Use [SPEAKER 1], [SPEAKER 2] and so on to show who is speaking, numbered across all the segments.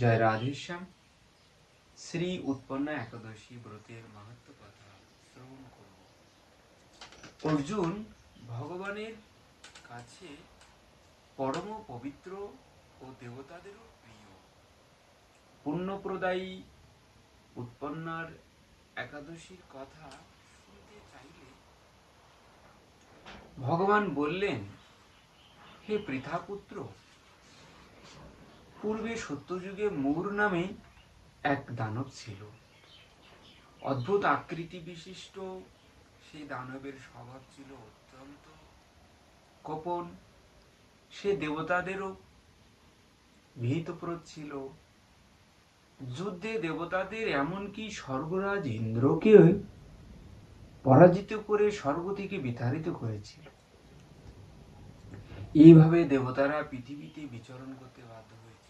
[SPEAKER 1] জয় রাধেশ্যাম শ্রী উৎপন্না একাদশী ব্রতের মাহাত্ম কথা শ্রবণ করব। অর্জুন ভগবানের কাছে পরম পবিত্র ও দেবতাদেরও প্রিয়। পুণ্যপ্রদায়ী উৎপন্নার একাদশীর কথা শুনতে চাইলে ভগবান বললেন, হে পৃথাপুত্র পূর্বে সত্যযুগে মূর নামে এক দানব ছিল। অদ্ভুত আকৃতি বিশিষ্ট, সেই দানবের স্বভাব ছিল অত্যন্ত গোপন সে দেবতাদেরও ভীতপ্রদ ছিল। যুদ্ধে দেবতাদের এমনকি স্বর্গরাজ ইন্দ্রকে পরাজিত করে স্বর্গ থেকে বিতাড়িত করেছিল। এইভাবে দেবতারা পৃথিবীতে বিচরণ করতে বাধ্য হয়েছিল।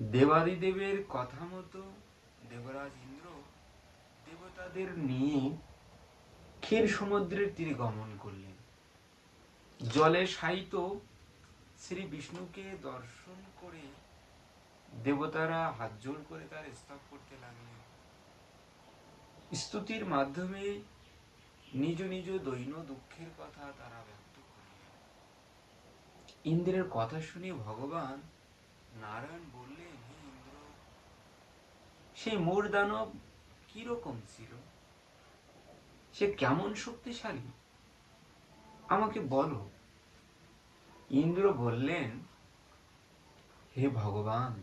[SPEAKER 1] দেবাদিদেবের কথা মতো দেবরাজ ইন্দ্র দেবতাদের নিয়ে ক্ষীর সমুদ্রের তীরে গমন করলেন। জলে শায়িত শ্রী বিষ্ণুকে দর্শন করে দেবতারা হাত জোর করে তার স্তব করতে লাগলেন। স্তুতির মাধ্যমে নিজ নিজ দৈন দুঃখের কথা তারা ব্যক্ত করলেন। ইন্দ্রের কথা শুনে ভগবান নারায়ণ সেই মোর দানব কীরকম ছিল? সে কেমন শক্তিশালী? আমাকে বলো। ইন্দ্র বললেন, হে ভগবান,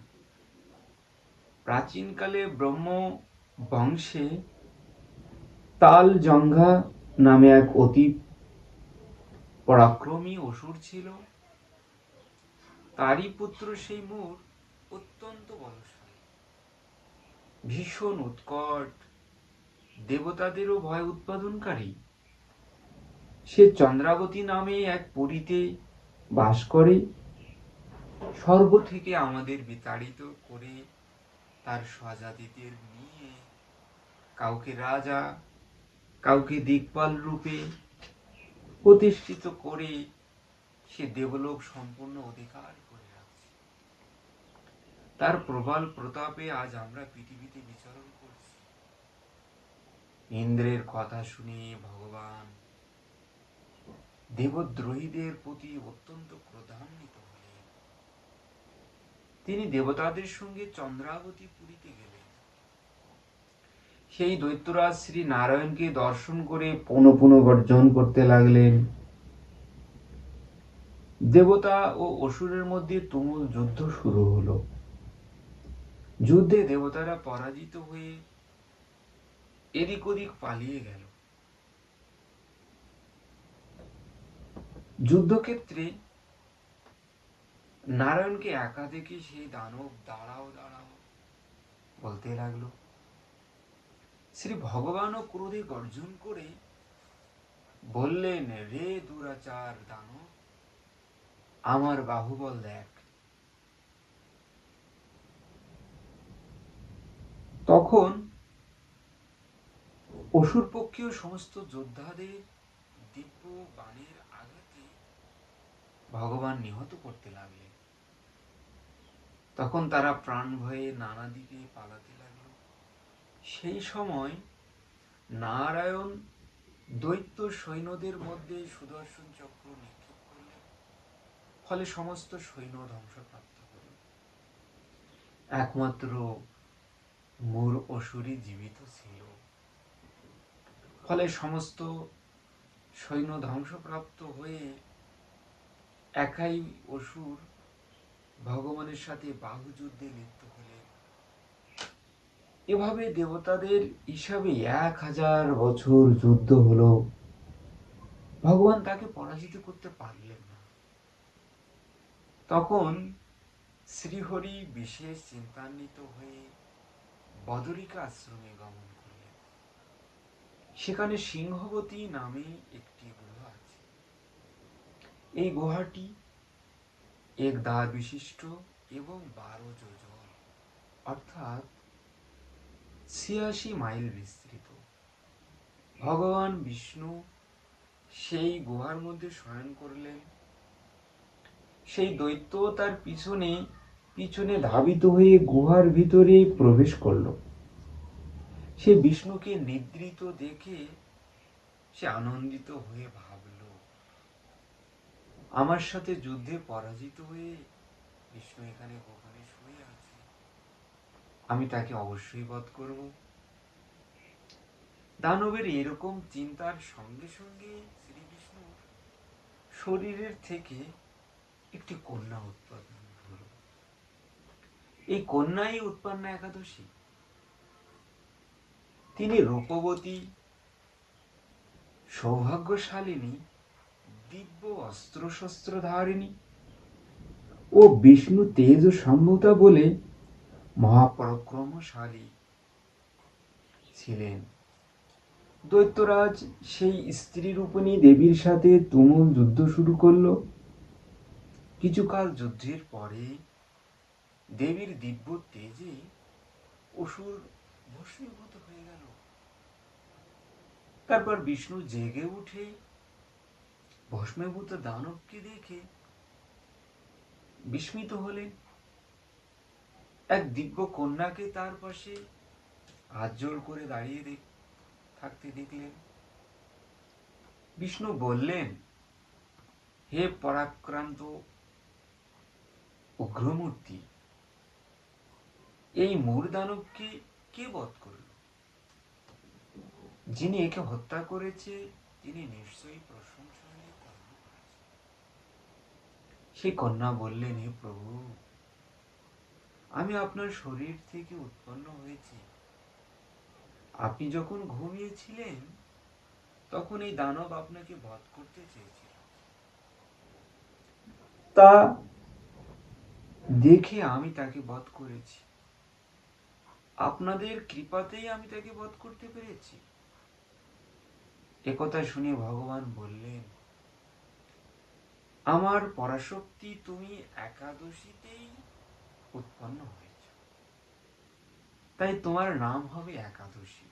[SPEAKER 1] প্রাচীনকালে ব্রহ্ম বংশে তাল জঙ্ঘা নামে এক অতি পরাক্রমী অসুর ছিল। তারই পুত্র সেই মোর অত্যন্ত বলশালী ভীষণ উৎকট, দেবতাদেরও ভয় উৎপাদনকারী। সে চন্দ্রাবতী নামে এক পুরীতে বাস করে স্বর্গ থেকে আমাদের বিতাড়িত করে তার স্বজাতিদের নিয়ে কাউকে রাজা, কাউকে দিকপাল রূপে প্রতিষ্ঠিত করে সে দেবলোক সম্পূর্ণ অধিকার তার প্রবল প্রতাপে আজ আমরা পৃথিবীতে বিচরণ করছি। ইন্দ্রের কথা শুনে ভগবান দেবদ্রোহীদের প্রতি অত্যন্ত ক্রোধান্বিত হলেন। তিনি দেবতাদের সঙ্গে চন্দ্রাবতী পুরীতে গেলেন। সেই দৈত্যরাজ শ্রী নারায়ণকে দর্শন করে পুনঃ পুনঃ গর্জন করতে লাগলেন। দেবতা ও অসুরের মধ্যে তুমুল যুদ্ধ শুরু হলো। যুদ্ধে দেবতারা পরাজিত হয়ে এদিক ওদিক পালিয়ে গেল। যুদ্ধক্ষেত্রে নারায়ণকে একা দেখে সেই দানব দাঁড়াও দাঁড়াও বলতে লাগল, শ্রী ভগবানও ক্রোধে গর্জন করে বললেন, রে দুরাচার দানব, আমার বাহুবল দেখ। তখন অসুর পক্ষীয় সমস্ত যোদ্ধাদের দিব্য বাণের আঘাতে ভগবান নিহত করতে লাগলেন। তখন তারা প্রাণ ভয়ে নানা দিকে পালাতে লাগল। সেই সময় নারায়ণ দৈত্য সৈন্যদের মধ্যে সুদর্শন চক্র নিক্ষেপ করলেন। ফলে সমস্ত সৈন্য ধ্বংসপ্রাপ্ত হল। একমাত্র মূর অসুরই জীবিত ছিল। ফলে সমস্ত সৈন্য ধ্বংসপ্রাপ্ত হয়ে একাই অসুর ভগবানের সাথে বাহুযুদ্ধে লিপ্ত হলেন। এভাবে দেবতাদের হিসাবে এক হাজার বছর যুদ্ধ হলো। ভগবান তাকে পরাজিত করতে পারলেন না। তখন শ্রীহরি বিশেষ চিন্তান্বিত হয়ে বদরিকা আশ্রমে গমন করলেন। সেখানে সিংহবতী নামে একটি গুহা আছে। এই গুহাটি এক দ্বার বিশিষ্ট এবং বারো যোজন অর্থাৎ ছিয়াশি মাইল বিস্তৃত। ভগবান বিষ্ণু সেই গুহার মধ্যে শয়ন করলেন। সেই দৈত্য তার পিছনে পিছনে ধাবিত হয়ে গুহার ভিতরে প্রবেশ করল। সে বিষ্ণুকে নিদ্রিত দেখে সে আনন্দিত হয়ে ভাবল, আমার সাথে যুদ্ধে পরাজিত হয়ে বিষ্ণু এখানে গোপনে শুয়ে আছে। আমি তাকে অবশ্যই বধ করব। দানবের এরকম চিন্তার সঙ্গে সঙ্গে শ্রী বিষ্ণুর শরীরের থেকে একটি কন্যা উৎপাদন এই কন্যাই উৎপন্না একাদশী। তিনি রূপবতী, সৌভাগ্যশালিনী, দিব্য অস্ত্র শস্ত্র ধারিণী ও বিষ্ণু তেজ ও বলে মহাপরাক্রমশালী ছিলেন। দৈত্যরাজ সেই স্ত্রী রূপিণী দেবীর সাথে তুমুল যুদ্ধ শুরু করল। কিছুকাল যুদ্ধের পরে দেবীর দিব্য তেজে অসুর ভস্মীভূত হয়ে গেল। তারপর বিষ্ণু জেগে উঠে ভস্মীভূত দানবকে দেখে বিস্মিত হলেন। এক দিব্য কন্যাকে তার পাশে হাত জোড় করে দাঁড়িয়ে দেখ, থাকতে দেখলেন। বিষ্ণু বললেন, হে পরাক্রান্ত উগ্রমূর্তি এই মূর দানবকে কে বধ করল? যিনি একে হত্যা করেছে, তিনি নিশ্চয়ই প্রশংসনীয় সেই কন্যা বললেন, হে প্রভু, আমি আপনার শরীর থেকে উৎপন্ন হয়েছি। আপনি যখন ঘুমিয়েছিলেন, তখন এই দানব আপনাকে বধ করতে চেয়েছিল। তা দেখে আমি তাকে বধ করেছি। আপনাদের কৃপাতেই আমি তাকে বধ করতে পেরেছি। একথা শুনে ভগবান বললেন, আমার পরাশক্তি তুমি একাদশীতেই উৎপন্ন হয়েছ। তাই তোমার নাম হবে একাদশী।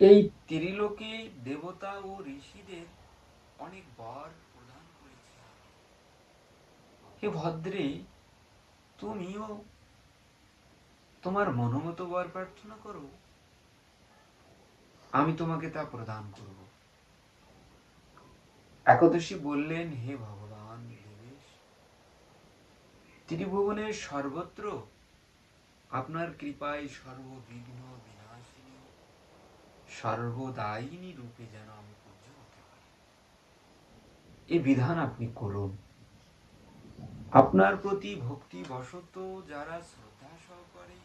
[SPEAKER 1] এই ত্রিলোকে দেবতা ও ঋষিদের অনেক বর প্রদান করেছি। হে ভদ্রে, তুমিও তোমার মনোমতো বর প্রার্থনা করো। আমি তোমাকে তা প্রদান করব। একাদশী বললেন, হে ভগবান ত্রিভুবনের সর্বত্র আপনার কৃপায় সর্ববিঘ্ন বিনাশিনী। সর্বদায়িনী রূপে যেন আমি পূজ্য হতে পারি। এ বিধান আপনি করুন। আপনার প্রতি ভক্তি বশত যারা শ্রদ্ধা সহকারে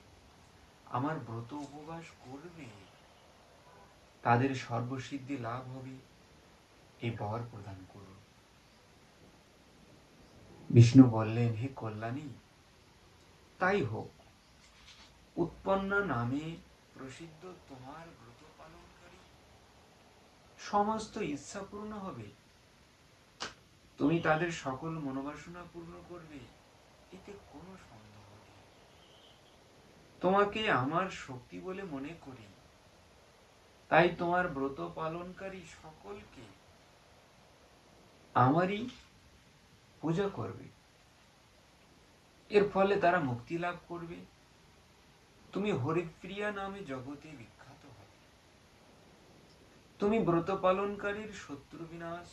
[SPEAKER 1] আমার ব্রত উপবাস করবে, তাদের সর্বসিদ্ধি লাভ হবে এই বর প্রদান করুন। বিষ্ণু বললেন, হে কল্যাণী, তাই হোক, উৎপন্না নামে প্রসিদ্ধ তোমার ব্রত পালনকারী। সমস্ত ইচ্ছা পূর্ণ হবে। তুমি তাদের সকল মনোবাসনা পূর্ণ করবে, এতে কোনো সন্দেহ তোমাকে আমার শক্তি বলে মনে করি। তাই তোমার ব্রত পালনকারী সকলকে আমারই পূজা করবে। এর ফলে তারা মুক্তি লাভ করবে। তুমি হরিপ্রিয়া নামে জগতে বিখ্যাত হবে। তুমি ব্রত পালনকারীর শত্রু বিনাশ,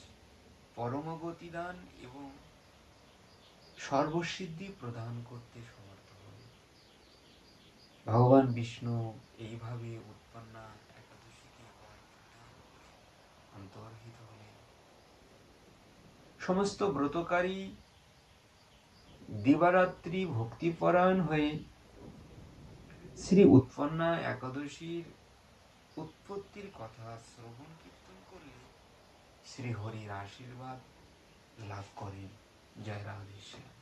[SPEAKER 1] পরমগতি দান এবং সর্বসিদ্ধি প্রদান করতে হবে ভগবান বিষ্ণু এইভাবে উৎপন্না সমস্ত ব্রতকারী দিবারাত্রি ভক্তিপরায়ণ হয়ে শ্রী উৎপন্না একাদশীর উৎপত্তির কথা শ্রবণ কীর্তন করলে শ্রী হরির আশীর্বাদ লাভ করেন। জয় রাধেশ্যাম